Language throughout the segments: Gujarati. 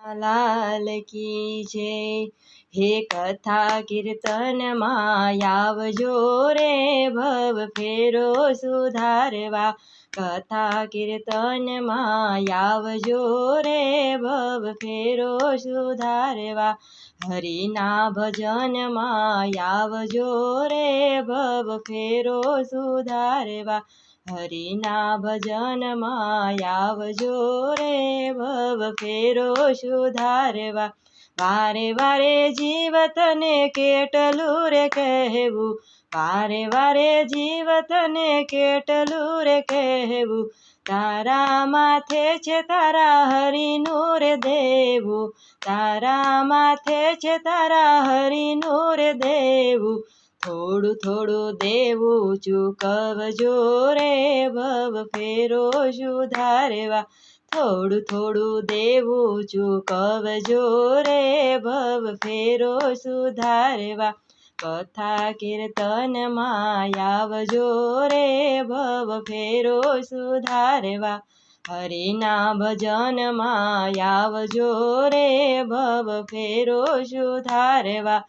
લાલ કી જય હે કથા કીર્તન આવજો રે ભવ ફેરો સુધારવા કથા કીર્તન આવજો રે ભવ ફેરો સુધારવા. હરિના ભજનમાં આવજો રે ભવ ફેરો સુધારવા. હરિના ભજનમાં આવજો રે ભવ ફેરો સુધારવા. વારે વારે જીવતને કેટલું રે કહેવું? વારે વારે જીવતને કેટલું રે કહેવું? તારા માથે છે તારા હરિનું રે દેવું. તારા માથે છે તારા હરિનું રે દેવું. થોડું થોડું દેવું, ચૂકવજો રે ભવ ફેરો સુધારવા થોડું થોડું દેવું ચૂકવજો રે ભવ ફેરો સુધારવા. કથા કીર્તનમાં આવજો રે, ભવ ફેરો સુધારવા. હરિના ભજનમાં આવજો રે, ભવ ફેરો સુધારવા.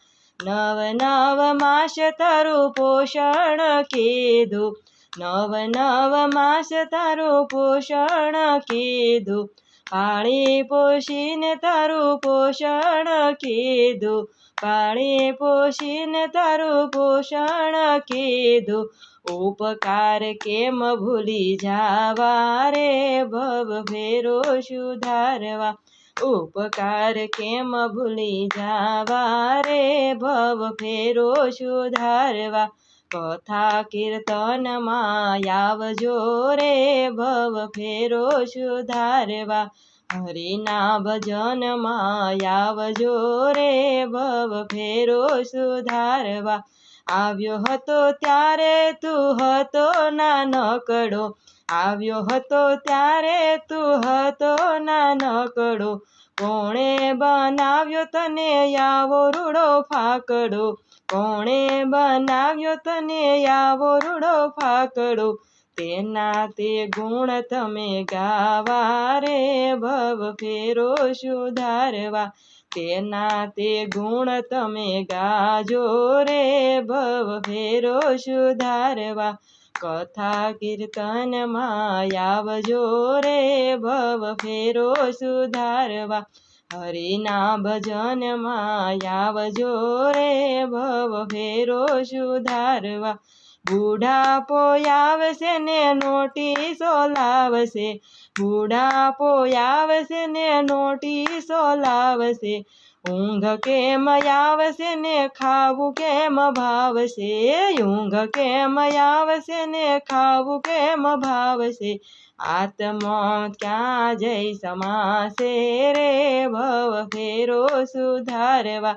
નવ નવ માસ તારું પોષણ કીધું. નવ નવ માસ તારું પોષણ કીધું. પાળી પોષીને તારું પોષણ કીધું. પાળી પોષીને તારું પોષણ કીધું. ઉપકાર કેમ ભૂલી જાવા રે ભવ ફેરો સુધારવા. ઉપકાર કેમ ભૂલી જાવા રે ભવ ફેરો સુધારવા. કથા કીર્તનમાં આવજો રે ભવ ફેરો સુધારવા. હરિના ભજનમાં આવજો રે ભવ ફેરો સુધારવા. આવ્યો હતો ત્યારે તું હતો ના નકડો. આવ્યો હતો ત્યારે તું હતો ના નકડો. કોણે બનાવ્યો તને આવો રૂડો ફાકડો? કોણે બનાવ્યો તને આવો રૂડો ફાકડો? તેના તે ગુણ તમે ગાવા રે, ભવ ફેરો સુધારવા. તેના તે ગુણ તમે ગાજો રે ભવ ફેરો સુધારવા. કથા કીર્તનમાં આવજો રે ભવ ફેરો સુધારવા. હરિના ભજનમાં આવજો રે ભવ ફેરો સુધારવા. બુઢાપો આવશે ને નોટીસો લાવશે. બુઢાપો આવશે ને નોટીસો લાવશે. ઊંઘ કેમ આવશે ને ખાવું કેમ ભાવશે? ઊંઘ કેમ આવશે ને ખાવું કેમ ભાવશે? આત્મા ક્યાં જઈ સમાશે રે ભવ ફેરો સુધારવા.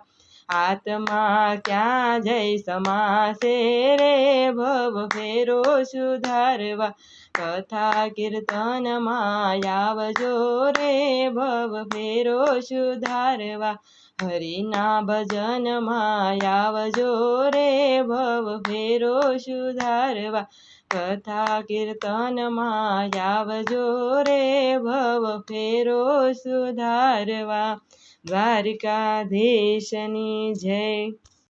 આત્મા ક્યાં જઈ સમાશે રે ભવ ફેરો સુધારવા? કથા કીર્તનમાં આવજો રે ભવ ફેરો સુધારવા. હરિના ભજન આવજો રે ભવ ફેરો સુધારવા. કથા કીર્તન આવજો રે ભવ ફેરો સુધારવા. દ્વારકાધીશની જય.